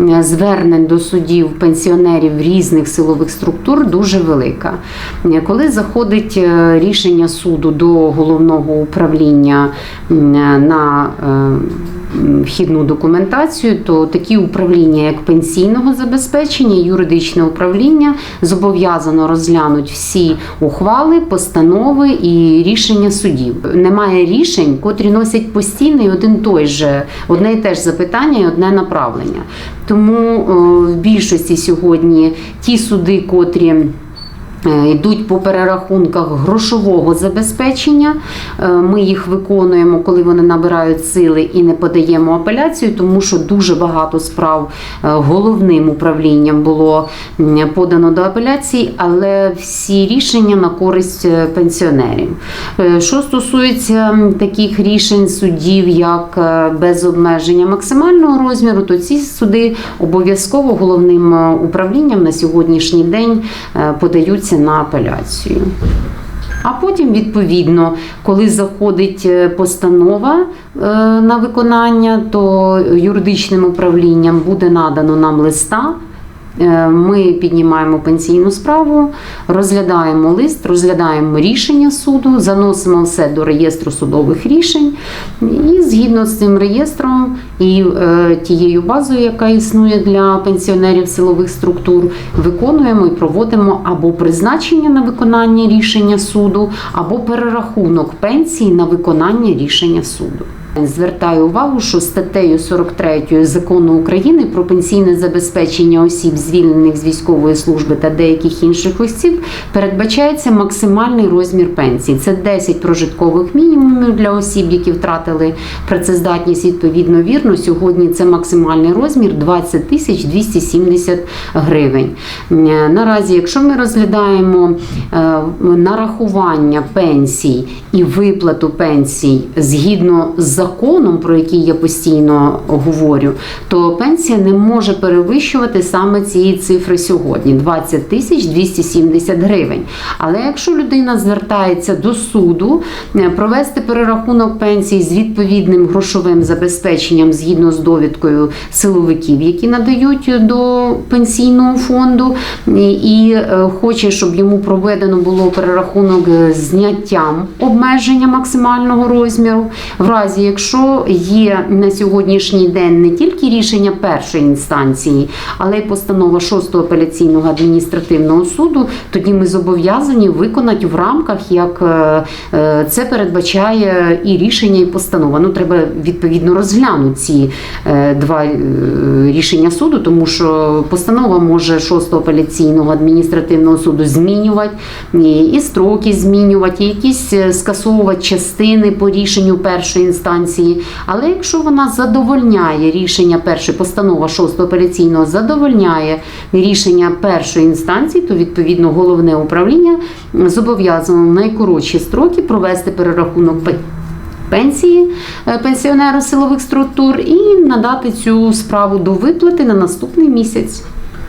е, звернень до судів пенсіонерів різних силових структур дуже велика. Е, Коли заходить е, рішення суду до головного управління на вхідну документацію, то такі управління, як пенсійного забезпечення, юридичне управління, зобов'язано розглянути всі ухвали, постанови і рішення судів. Немає рішень, котрі носять постійний один той же, одне і те ж запитання і одне направлення. Тому е, в більшості сьогодні ті суди, котрі Йдуть по перерахунках грошового забезпечення. Е, Ми їх виконуємо, коли вони набирають сили і не подаємо апеляцію, тому що дуже багато справ е, головним управлінням було подано до апеляції, але всі рішення на користь е, пенсіонерів. Е, Що стосується таких рішень судів, як е, без обмеження максимального розміру, то ці суди обов'язково головним е, управлінням на сьогоднішній день е, подаються на апеляцію. А потім, відповідно, коли заходить е, постанова е, на виконання, то юридичним управлінням буде надано нам листа. Е, Ми піднімаємо пенсійну справу, розглядаємо лист, розглядаємо рішення суду, заносимо все до реєстру судових рішень. І згідно з цим реєстром і е, тією базою, яка існує для пенсіонерів силових структур, виконуємо і проводимо або призначення на виконання рішення суду, або перерахунок пенсії на виконання рішення суду. Звертаю увагу, що статтею 43 закону України про пенсійне забезпечення осіб, звільнених з військової служби та деяких інших осіб, передбачається максимальний розмір пенсії. Це 10 прожиткових мінімумів для осіб, які втратили працездатність відповідно вірно. Сьогодні це максимальний розмір 20 тисяч 270 гривень. Наразі, якщо ми розглядаємо е, нарахування пенсій і виплату пенсій згідно з законом, про який я постійно говорю, то пенсія не може перевищувати саме цієї цифри сьогодні 20 тисяч 270 гривень. Але якщо людина звертається до суду е, провести перерахунок пенсії з відповідним грошовим забезпеченням згідно з довідкою силовиків, які надають до пенсійного фонду, і, е, хоче, щоб йому проведено було перерахунок зняттям обмеження максимального розміру, в разі якщо є на сьогоднішній день не тільки рішення першої інстанції, але й постанова 6 апеляційного адміністративного суду, тоді ми зобов'язані виконати в рамках, як е, е, це передбачає і рішення, і постанова. Ну треба відповідно розглянути ці е, два рішення суду, тому що постанова може 6 апеляційного адміністративного суду змінювати і, строки змінювати, і якісь скасовувати частини по рішенню першої інстанції. Але якщо вона задовольняє рішення першої постанова 6 апеляційного задовольняє рішення першої інстанції, то відповідно головне управління зобов'язано в найкоротші строки провести перерахунок пенсії е, пенсіонеру силових структур і надати цю справу до виплати на наступний місяць.